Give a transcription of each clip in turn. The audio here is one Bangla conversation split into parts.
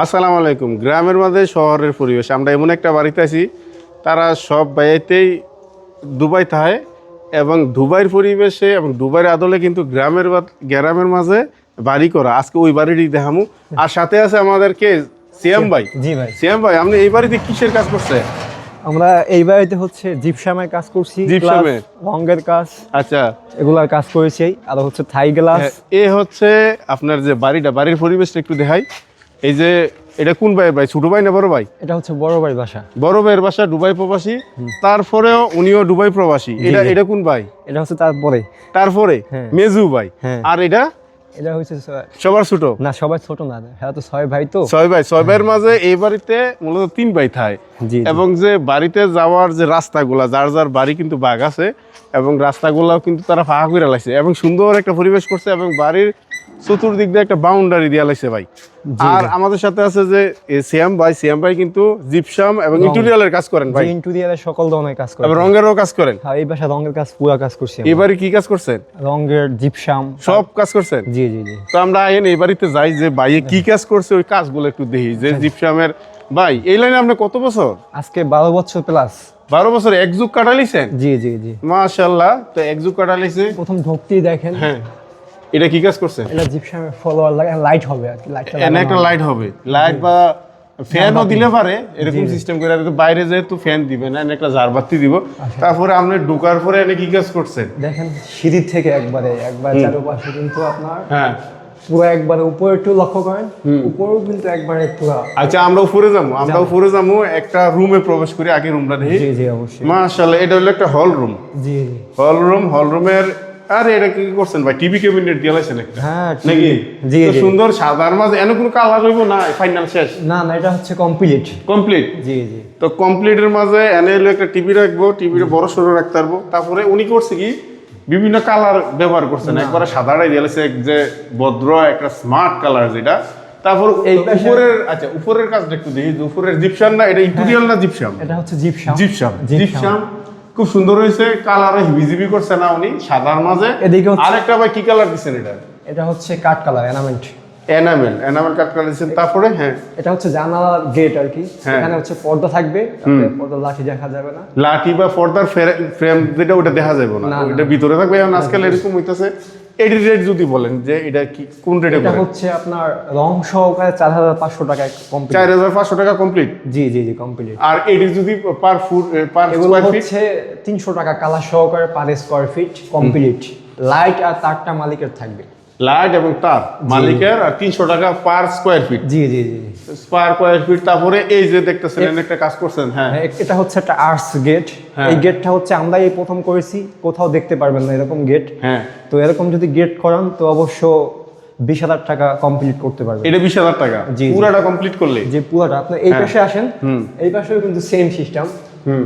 আসসালামু আলাইকুম। গ্রামের মাঝে শহরের পরিবেশ। আমরা এমন একটা বাড়িতে আছি তারা সব বাইতেই দুবাই থাকে এবং দুবাইয়ের পরিবেশে এবং দুবাইয়ের আদলে কিন্তু গ্রামের গ্রামের মাঝে বাড়ি করা। আজকে ওই বাড়িটি দেখামু। আর সাথে আছে আমাদেরকে সিয়াম ভাই। জি ভাই। সিয়াম ভাই আপনি এই বাড়িতে কিসের কাজ করছে আমরা এই বাড়িতে হচ্ছে জিপসামের কাজ করছি জিপসামের? রঙের কাজ। আচ্ছা। এগুলার কাজ করেছি। আর হচ্ছে থাই গ্লাস। এ হচ্ছে আপনার যে বাড়িটা বাড়ির পরিবেশটা একটু দেখাই। এই যে এটা কোন ভাই ভাই? ছোট ভাই না বড় ভাই? এটা হচ্ছে বড় ভাই বাসা। বড় ভাইয়ের বাসা দুবাই প্রবাসী। তারপরেও উনিও দুবাই প্রবাসী। এটা এটা কোন ভাই? এটা হচ্ছে তারপরে তারপরে? হ্যাঁ। মেজু ভাই। হ্যাঁ। আর এটা? এটা হচ্ছে সবার ছোট? না সবাই ছোট না। হ্যাঁ তো ছয় ভাই তো। ছয় ভাই। ছয় ভাইয়ের মাঝে এই বাড়িতে মূলত তিন ভাই থাকে। এবং যে বাড়িতে যাওয়ার যে রাস্তাগুলা যার যার বাড়ি কিন্তু বাঘ আছে এবং রাস্তাগুলাও কিন্তু তারা ফাঁকা করে লাগছে এবং সুন্দর একটা পরিবেশ করছে এবং বাড়ির চতুর্দিক দিয়ে একটা বাউন্ডারি দিয়ে লাগছে ভাই। আর আমাদের সাথে আছে যে সিয়াম ভাই। সিয়াম ভাই কিন্তু জিপসাম এবং ইন্টেরিয়ালের কাজ করেন ভাই। জি ইন্টেরিয়ারের সকল ধরনের কাজ করে এবং রঙেরও কাজ করেন। হ্যাঁ এই বাসা রঙের কাজ পুরা কাজ করছি এবারে কি কাজ করছেন? রঙের জিপসাম। সব কাজ করছেন? জি জি জি। তো আমরা আইন এই বাড়িতে যাই যে ভাইয়ে কি কাজ করছে ওই কাজগুলো একটু দেখি। যে জিপসামের ভাই এই লাইনে আপনি কত বছর? আজকে বারো বছর প্লাস বারো বছর এক যুগ কাটালিছেন? জি জি জি। মাশাল্লাহ তো এক যুগ কাটালিছে। প্রথম ঢুকতেই দেখেন। হ্যাঁ। এটা কি কাজ করছেন এটা জিপসামের ফলোয়ার লাগে লাইট হবে আর কি লাইটটা একটা লাইট হবে। লাইট বা ফ্যানও দিলে পারে এরকম সিস্টেম করে তো বাইরে যেহেতু ফ্যান দিবে না একটা জারবাতি দিব। তারপরে আপনি ঢোকার পরে এনে কি কাজ করছেন? দেখেন সিঁড়ির থেকে একবারে একবার চারপাশে কিন্তু আপনার হ্যাঁ। পুরো একবারে উপরে একটু লক্ষ্য করেন উপরেও কিন্তু একবারে পুরো আচ্ছা আমরা উপরে যাব আমরা উপরে যাব একটা রুমে প্রবেশ করি আগে রুমটা দেখি। জি জি অবশ্যই। মাশাল্লাহ এটা হলো একটা হল রুম জি হল রুম হল রুমের আরে এটা কি করছেন ভাই? টিভি ক্যাবিনেট দিয়ে লাইছেন একটা হ্যাঁ নাকি? জি, জি। সুন্দর সাদার মাঝে এনে কোনো কালার হইব না ফাইনাল শেষ। না না এটা হচ্ছে কমপ্লিট কমপ্লিট জি জি। তো কমপ্লিটের মাঝে এনে একটা টিভি রাখব টিভির বড় রাখতে পারব। তারপরে উনি করছে কি বিভিন্ন কালার ব্যবহার করছেন। একবারে সাদাটাই দিয়েছে যে ভদ্র একটা স্মার্ট কালার যেটা। তারপর এই উপরের আচ্ছা উপরের কাজটা একটু দেখি উপরের জিপসাম না এটা ইন্টেরিয়াল না জিপসাম এটা হচ্ছে জিপসাম জিপসাম জিপসাম খুব সুন্দর হয়েছে কালার হিবিজিবি করছে না উনি সাদার মাঝে। এদিকে একটা আরেকটা ভাই কি কালার দিচ্ছেন এটা? এটা হচ্ছে কাট কালার এনামেন্ট এনামেল এনামেল কাট কালার দিচ্ছেন তারপরে হ্যাঁ। এটা হচ্ছে জানালার গেট আর কি। হ্যাঁ। এখানে হচ্ছে পর্দা থাকবে পর্দা লাঠি দেখা যাবে না। লাঠি বা পর্দার ফ্রেম যেটা ওটা দেখা যাবে না। ওটা ভিতরে থাকবে এখন আজকাল এরকম হইতেছে। রেট যদি বলেন যে এটা কি কোন রেটে এটা হচ্ছে আপনার রং সহকারে চার হাজার পাঁচশো টাকায় কমপ্লিট চার হাজার পাঁচশো টাকা কমপ্লিট জি জি জি কমপ্লিট আর এটি যদি per foot per square feet হচ্ছে তিনশো টাকা কালার সহকারে per square feet complete light আর তারটা মালিকের থাকবে। লাইট এবং তার মালিকের আর তিনশো টাকা পার স্কোয়ার ফিট জি জি জি। স্কোয়ার ফিট তারপরে এই যে দেখতেছেন একটা কাজ করছেন হ্যাঁ। হ্যাঁ, এটা হচ্ছে একটা আর্টস গেট হ্যাঁ। এই গেটটা হচ্ছে আমরা এই প্রথম করেছি কোথাও দেখতে পারবেন না এরকম গেট হ্যাঁ। তো এরকম যদি গেট করান তো অবশ্য বিশ হাজার টাকা কমপ্লিট করতে পারবেন। এটা বিশ হাজার টাকা? জি। পুরাটা কমপ্লিট করলে যে পুরাটা আপনি এই পাশে আসেন। এই পাশেও কিন্তু সেম সিস্টেম হুম।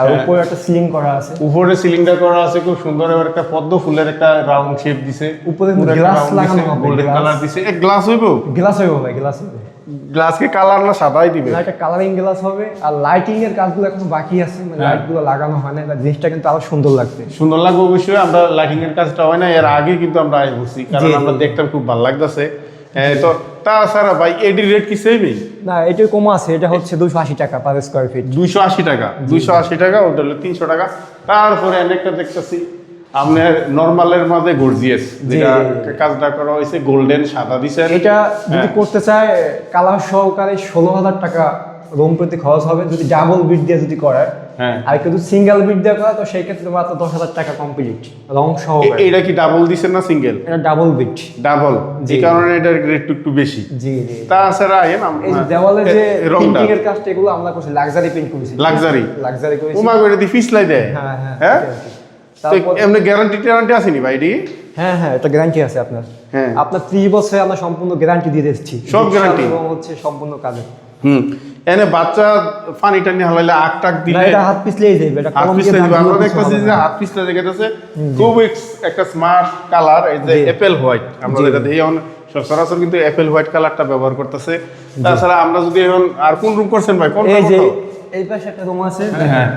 আর হ্যাঁ। উপরে একটা সিলিং করা আছে। উপরে সিলিংটা করা আছে খুব সুন্দর এবার একটা পদ্ম ফুলের একটা রাউন্ড শেপ দিছে। উপরে glass লাগানো হবে, গোল্ডেন কালার দিছে। এক গ্লাস হইব? গ্লাস ভাই গ্লাস গ্লাসকে কালার না সাদাই দিবে। না, একটা কালারিং গ্লাস হবে। আর লাইটিং এর কাজগুলো এখন বাকি আছে মানে হ্যাঁ। লাইটগুলো লাগানো হয় না জিনিসটা কিন্তু আরও সুন্দর লাগবে। সুন্দর লাগবে অবশ্যই আমরা লাইটিং এর কাজটা হয় না এর আগে কিন্তু আমরা আই কারণ। আমরা দেখতাম খুব ভালো লাগতেছে। তো তাছাড়া ভাই এডি রেট কি সেমই না এটা কম আছে এটা হচ্ছে দুশো আশি টাকা পার স্কোয়ার ফিট দুইশো আশি টাকা দুইশো আশি টাকা ওটা হলো তিনশো টাকা। তারপরে অনেকটা দেখতেছি আপনার নর্মালের মাঝে গর্জিয়াস যেটা কাজটা করা হয়েছে গোল্ডেন সাদা দিছে এটা যদি হ্যাঁ। করতে চায় কালার সহকারে ষোলো হাজার টাকা রুম প্রতি খরচ হবে যদি ডাবল বিট দিয়ে যদি করে হ্যাঁ আর কিন্তু সিঙ্গেল বিট করে তো সেই ক্ষেত্রে মাত্র দশ হাজার টাকা কমপ্লিট রং সহকারে এটা কি ডাবল দিছেন না সিঙ্গেল এটা ডাবল বিট ডাবল যে কারণে এটার রেট একটু বেশি। জি জি তাছাড়া আইন এই দেওয়ালে যে পেন্টিং এর কাজটা এগুলো আমরা করছি। লাক্সারি পেন্ট করেছি। Luxury? লাক্সারি করেছি। উমা করে দি ফিসলাই দেয়? হ্যাঁ হ্যাঁ হ্যাঁ। তারপর এমনি গ্যারান্টি ট্যারান্টি আসেনি ভাই এটি? হ্যাঁ হ্যাঁ এটা গ্যারান্টি আছে আপনার। হ্যাঁ। আপনার ত্রিশ বছরে আমরা সম্পূর্ণ গ্যারান্টি দিয়ে দিচ্ছি সব guarantee? এবং হচ্ছে সম্পূর্ণ কাজে হুম। এনে বাচ্চা পানি টানি হালাইলে আগ টাক দিলে এটা হাত পিছলেই যাবে এটা হাত পিছলে দাগ আমরা দেখতেছি যে হাত। পিছলে দেখেছে খুব একটা স্মার্ট কালার এই যে অ্যাপেল হোয়াইট আমরা। যেটা দেখি এখন সচরাচর কিন্তু অ্যাপেল হোয়াইট কালারটা ব্যবহার করতেছে। তাছাড়া আমরা যদি এখন আর কোন রুম করছেন ভাই? কোন এই যে এই পাশে একটা রুম আছে। হ্যাঁ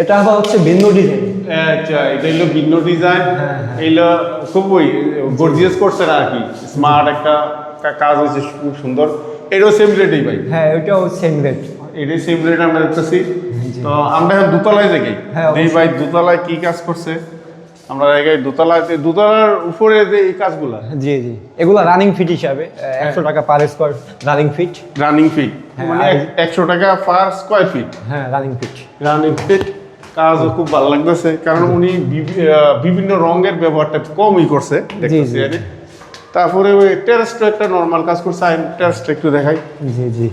এটা আবার হচ্ছে ভিন্ন ডিজাইন আচ্ছা এটা হলো ভিন্ন ডিজাইন হ্যাঁ, এইলো খুবই গর্জিয়াস করছে আর কি। স্মার্ট একটা কাজ হয়েছে খুব সুন্দর। এটাও সেম রেটেই ভাই? হ্যাঁ ওইটাও সেম রেট এটাই সেম রেট আমরা দেখতেছি। তো আমরা এখন দুতলায় দেখি। হ্যাঁ, এই ভাই দুতলায় কি কাজ করছে? আমরা জায়গায় দোতলায় দোতলার উপরে যে এই কাজগুলা? জি জি। এগুলো রানিং ফিট হিসাবে একশো টাকা per square running feet running feet হ্যাঁ, মানে একশো টাকা পার স্কোয়ার ফিট হ্যাঁ রানিং ফিট রানিং ফিট কাজও খুব ভালো লাগতেছে। কারণ উনি বিভিন্ন রঙের ব্যবহারটা কমই করছে। দেখতেছি। তারপরে ওই টেরেসটা একটা নর্মাল কাজ করছে আমি টেরেসটা একটু দেখাই। জি জি।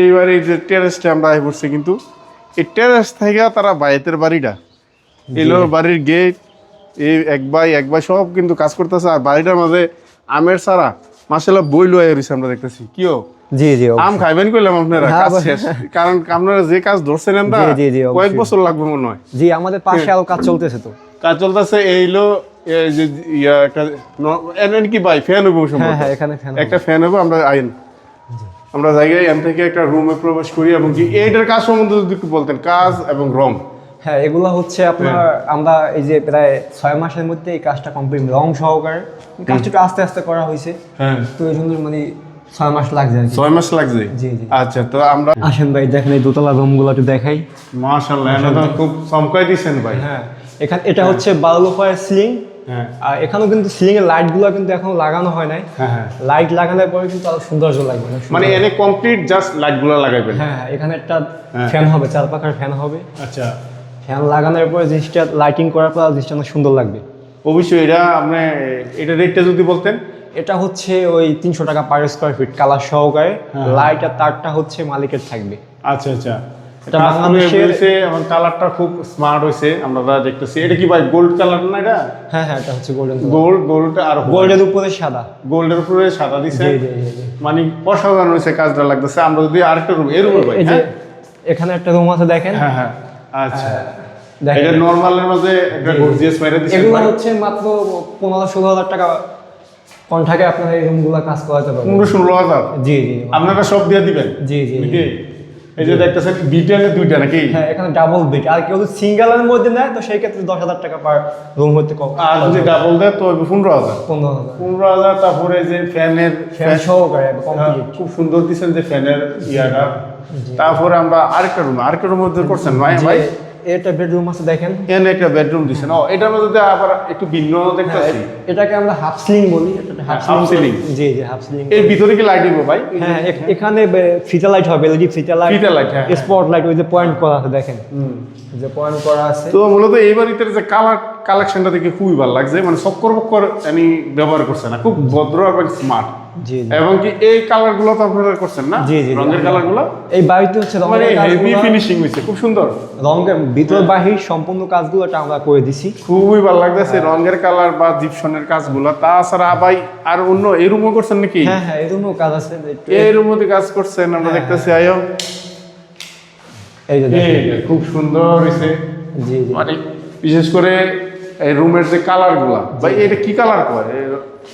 এইবার এই যে টেরেসটা আমরা আই পড়ছি কিন্তু এই টেরেস থেকে তারা বাইতের বাড়িটা এলো বাড়ির গেট এই এক বাই এক বাই সব কিন্তু কাজ করতেছে আর বাড়িটার মাঝে আমের সারা মাসাল্লাহ বই লয়ে রয়েছে আমরা দেখতেছি। কিও জি জি আম খাইবেন কইলাম আপনারা হ্যাঁ, কাজ শেষ। কারণ আপনারা যে কাজ ধরছেন আমরা। কয়েক বছর লাগবে মনে হয়। জি আমাদের পাশে আরও কাজ চলতেছে তো। কাজ চলতেছে এইলো এই যে ইয়া একটা ন- কি ভাই ফ্যান হ্যাঁ সম্ভবত। হ্যাঁ এখানে ফ্যান একটা ফ্যান হবে আমরা আইন। আমরা জায়গায় এন থেকে একটা রুমে প্রবেশ করি এবং কি এইটার কাজ সম্বন্ধে যদি একটু বলতেন কাজ এবং রং। হ্যাঁ এগুলো হচ্ছে আপনার আমরা এই যে প্রায় ছয় মাসের মধ্যে এই কাজটা কমপ্লিট রং সহকারে। কাজটা একটু আস্তে আস্তে করা হয়েছে। হ্যাঁ। তো এই জন্য মানে ছয় মাস লাগছে ছয় মাস লাগছে? জি, জি। আচ্ছা তো আমরা আসেন ভাই দেখেন এই দোতলা রুমগুলো একটু দেখাই। মাশাআল্লাহ এটা তো খুব চমকাই ভাই। হ্যাঁ এখানে এটা হচ্ছে বারো ফায়ার সিলিং হ্যাঁ আর এখানেও কিন্তু সিলিং এর লাইটগুলো কিন্তু এখনও লাগানো হয় নাই। হ্যাঁ হ্যাঁ। লাইট লাগানোর পরে কিন্তু আরও সৌন্দর্য লাগবে মানে এনে কমপ্লিট জাস্ট লাইটগুলো লাগাইবেন। হ্যাঁ হ্যাঁ এখানে একটা হ্যাঁ। ফ্যান হবে চার পাখার ফ্যান হবে। আচ্ছা। ফ্যান লাগানোর পরে জিনিসটা লাইটিং করার পর জিনিসটা অনেক সুন্দর লাগবে। অবশ্যই এটা আপনি এটা রেটটা যদি বলতেন। এটা হচ্ছে ওই তিনশো টাকা পার স্কোয়ার ফিট কালার সহকারে। হ্যাঁ। লাইট আর তারটা হচ্ছে মালিকের থাকবে। আচ্ছা আচ্ছা। এটা বাংলাদেশের- বাংলাদেশে এবং কালারটা খুব স্মার্ট হয়েছে আমরা যা দেখতেছি। এটা কি ভাই গোল্ড কালার না এটা? হ্যাঁ হ্যাঁ এটা হচ্ছে গোল্ডেন গোল্ড গোল্ড আর গোল্ডের উপরে সাদা। গোল্ডের উপরে সাদা দিছে। মানে অসাধারণ হয়েছে কাজটা লাগতেছে। আমরা যদি আরেকটা রুম এর উপরে ভাই হ্যাঁ? এখানে একটা রুম আছে দেখেন। হ্যাঁ হ্যাঁ আচ্ছা। দেখেন এটা নরমালের মধ্যে একটা গর্জিয়াস বাইরে দিছে এগুলো হচ্ছে মাত্র পনেরো ষোলো হাজার টাকা কন্ট্রাক্টে আপনারা এই রুমগুলো কাজ করাতে পারবেন। পনেরো ষোলো হাজার? জি জি আপনারা সব দিয়ে দিবেন? জি জি? এই যে দেখতেছেন বিটেনে দুইটা নাকি? হ্যাঁ এখানে ডাবল দিক। আর কেউ যদি সিঙ্গেলের মধ্যে নেয় তো সেই ক্ষেত্রে দশ হাজার টাকা পার রুম হতে কম আর যদি ডাবল দেয় তো পনেরো হাজার। পনেরো হাজার। পনেরো হাজার তারপরে যে ফ্যানের ফ্যান সহকারে হ্যাঁ, খুব সুন্দর দিচ্ছেন যে ফ্যানের ইয়াটা। তারপরে আমরা আরেকটা রুম আরেকটা রুম মধ্যে করছেন ভাই ভাই? এটা বেডরুম আছে দেখেন। এখানে একটা বেডরুম দিছে ও এটার মধ্যে আবার একটু ভিন্ন দেখতেছি। এটাকে আমরা হাফ সিলিং বলি। এটা হাফ সিলিং জি জি হাফ সিলিং এর ভিতরে কি লাইট দিব ভাই? হ্যাঁ এখানে ফিটা লাইট হবে এলইডি ফিটা লাইট ফিতা লাইট হ্যাঁ, হ্যাঁ। স্পট লাইট ওই যে পয়েন্ট করা আছে দেখেন। যে পয়েন্ট করা আছে। তো মূলত এই বাড়িতে যে কালার কালেকশনটা দেখে খুবই ভালো লাগছে। মানে চক্কর বক্কর আমি ব্যবহার করছে না। খুব ভদ্র এবং স্মার্ট এবং কি এই কালারগুলো তো আপনারা করছেন না? জি, জি। রঙের কালারগুলো এই বাড়িতে হচ্ছে মানে হেভি ফিনিশিং হয়েছে খুব সুন্দর। রঙের ভিতর বাহির সম্পূর্ণ কাজগুলো এটা আমরা করে দিছি। খুবই ভালো লাগতেছে। রঙের কালার বা জিপসনের কাজগুলো। তাছাড়া ভাই আর অন্য এই রুমও করছেন নাকি? হ্যাঁ হ্যাঁ এরকমও কাজ আছে। এই রুমও কাজ করছেন আমরা দেখতেছি আয়ো। এই এই যে, খুব সুন্দর হয়েছে। জি জি। মানে বিশেষ করে এই রুমের যে কালারগুলা ভাই এটা কি কালার করে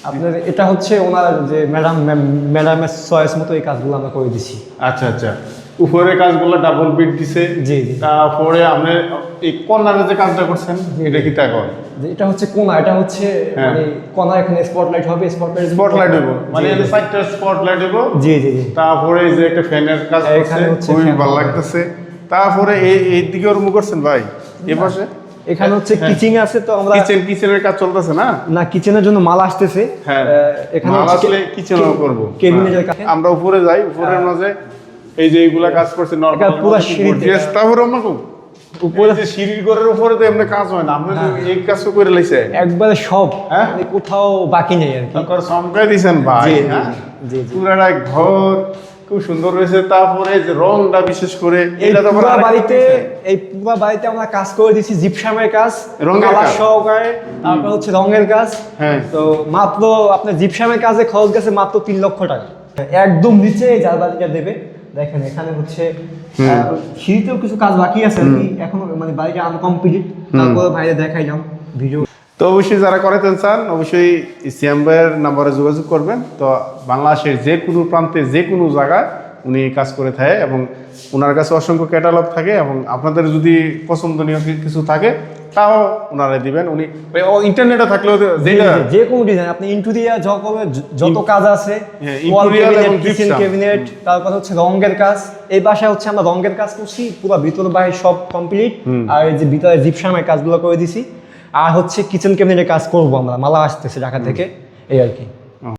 আপনার এটা হচ্ছে ওনার যে ম্যাডাম ম্যাডামের চয়েস মতো এই কাজগুলো আমরা করে দিছি। আচ্ছা আচ্ছা। উপরে কাজগুলো ডাবল বিট দিছে। জি তারপরে আপনি এই কর্নারে যে কাজটা করছেন এটা কি তা কর যে এটা হচ্ছে কোনা এটা হচ্ছে হ্যাঁ। মানে কোনা এখানে স্পটলাইট হবে স্পটলাইট স্পটলাইট হইব। মানে এই সাইডটা স্পটলাইট হইব। জি জি জি। তারপরে এই যে একটা ফ্যানের কাজ এখানে হচ্ছে খুবই ভালো লাগতেছে। তারপরে এই এই দিকে ওরম করছেন ভাই এ পাশে? এখানে হচ্ছে হ্যাঁ। কিচিং আছে তো আমরা কিচেন কিচেনের কাজ চলতেছে না? না কিচেনের জন্য মাল আসতেছে। হ্যাঁ। এখানে মাল আসলে কিচেনও করব। কেবিনেটের কাছে আমরা উপরে যাই উপরের মাঝে এই যে এইগুলা কাজ করছে নরমাল পুরা সিঁড়িতে। তারপরে আমরা উপরে যে সিঁড়ির ঘরের উপরে তো এমনি কাজ হয় না। আপনি এই কাজ করে লাইছে একবারে সব। হ্যাঁ? মানে কোথাও বাকি নেই আর কি। তারপর চমকাই দিছেন ভাই হ্যাঁ? জি, জি। পুরাটা ঘর খুব সুন্দর রয়েছে। তারপরে যে রংটা বিশেষ করে এটা তো বাড়িতে এই পুরা বাড়িতে আমরা কাজ করে জিপসামের কাজ। রঙের কাজ। সহকারে তারপর হচ্ছে রঙের কাজ। হ্যাঁ। তো মাত্র আপনার জিপসামের কাজে খরচ গেছে মাত্র তিন লক্ষ টাকা। একদম নিচে যার বাড়িটা দেবে। দেখেন এখানে হচ্ছে সিঁড়িতেও কিছু কাজ বাকি আছে এখনও মানে বাড়িটা আনকমপ্লিট তারপরে বাইরে দেখাইলাম। ভিডিও তো অবশ্যই যারা করাতেন চান অবশ্যই সিএম ভাইয়ের নাম্বারে যোগাযোগ করবেন। তো বাংলাদেশের যে কোনো প্রান্তে যে কোনো জায়গায় উনি কাজ করে থাকে এবং ওনার কাছে অসংখ্য ক্যাটালগ থাকে এবং আপনাদের যদি পছন্দনীয় কিছু থাকে তাও ওনারা দিবেন। উনি ও ইন্টারনেটে থাকলেও যে কোনো ডিজাইন আপনি ইন্টেরিয়ার যত কাজ আছে কিচেন ক্যাবিনেট তারপর হচ্ছে রঙের কাজ। এই বাসায় হচ্ছে আমরা রঙের কাজ করছি পুরো ভিতর বাইরে সব কমপ্লিট আর এই যে ভিতরে জিপসামের কাজগুলো করে দিছি। আর হচ্ছে কিচেন ক্যাবিনেটের কাজ করব আমরা মালা আসতেছে ঢাকা থেকে এই আর কি।